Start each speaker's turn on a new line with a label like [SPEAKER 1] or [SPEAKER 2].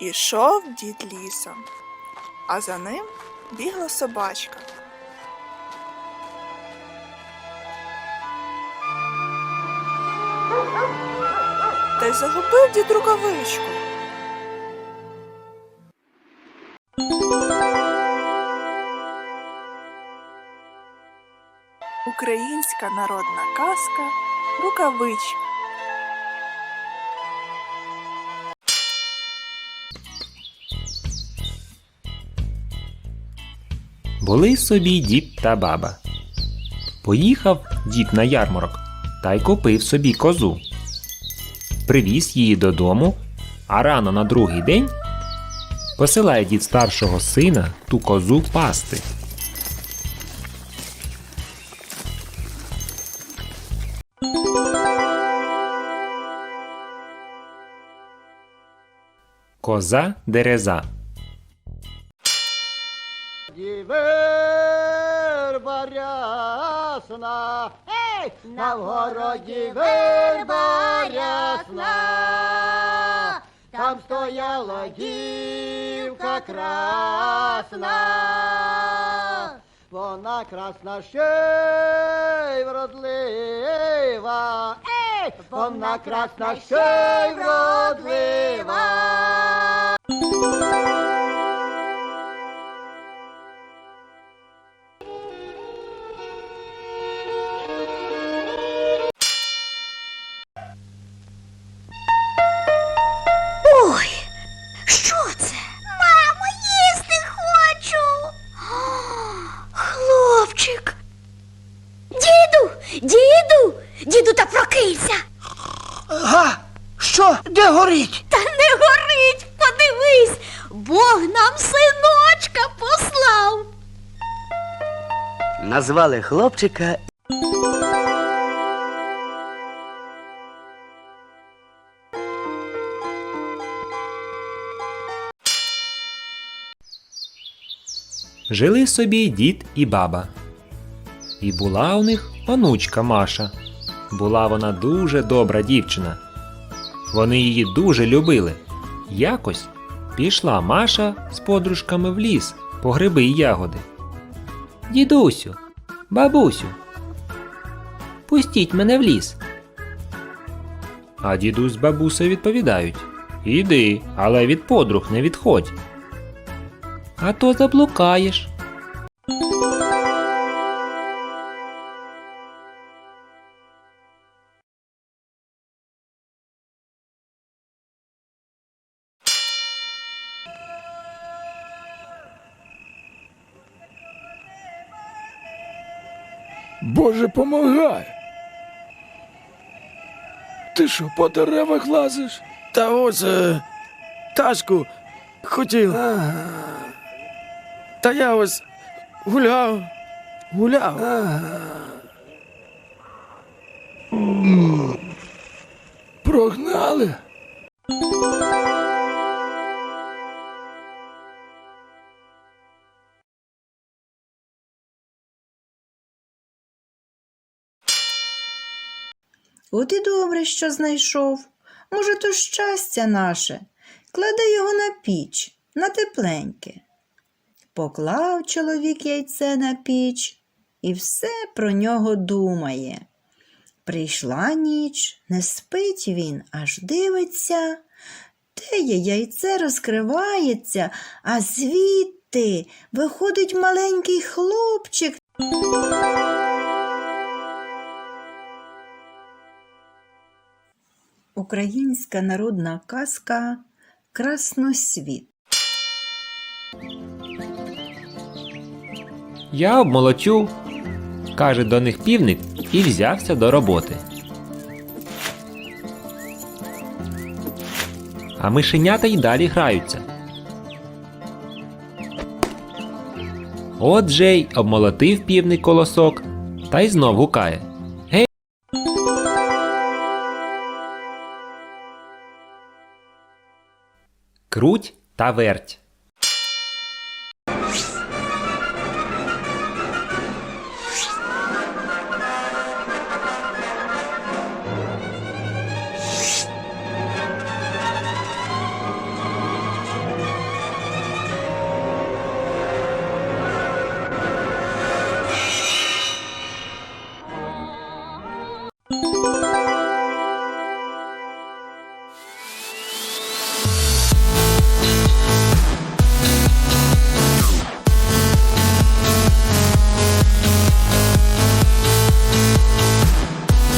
[SPEAKER 1] Ішов дід лісом, а за ним бігла собачка. Та й загубив дід рукавичку. Українська народна казка Рукавичка.
[SPEAKER 2] Були собі дід та баба. Поїхав дід на ярмарок та й купив собі козу. Привіз її додому, а рано на другий день посилає дід старшого сина ту козу пасти. Коза дереза.
[SPEAKER 3] Верба рясна, Ей! на вгороді верба рясна, там стояла дівка красна, вона красна ще й вродлива, Ей! вона красна ще й вродлива.
[SPEAKER 4] Діду, діду, та прокинься.
[SPEAKER 3] Га, що, де горить?
[SPEAKER 4] Та не горить, подивись, Бог нам синочка послав.
[SPEAKER 5] Назвали хлопчика
[SPEAKER 2] Жили собі дід і баба. І була у них онучка Маша. Була вона дуже добра дівчина. Вони її дуже любили. Якось пішла Маша з подружками в ліс по гриби й ягоди. Дідусю, бабусю, пустіть мене в ліс. А дідусь з бабусею відповідають Іди, але від подруг не відходь. А то заблукаєш.
[SPEAKER 6] Боже, помагай. Ти що, по деревах лазиш?
[SPEAKER 7] Та ось е, тачку хотів. Та я ось гуляв, гуляв.
[SPEAKER 6] Прогнали?
[SPEAKER 8] От і добре, що знайшов. Може, то щастя наше. Кладе його на піч, на тепленьке. Поклав чоловік яйце на піч і все про нього думає. Прийшла ніч, не спить він, аж дивиться. Те є яйце розкривається, а звідти виходить маленький хлопчик Українська народна казка Красносвіт.
[SPEAKER 2] Я обмолочу, каже до них півник і взявся до роботи. А мишенята й далі граються. От же й обмолотив півник колосок та й знов гукає. Круть та верть.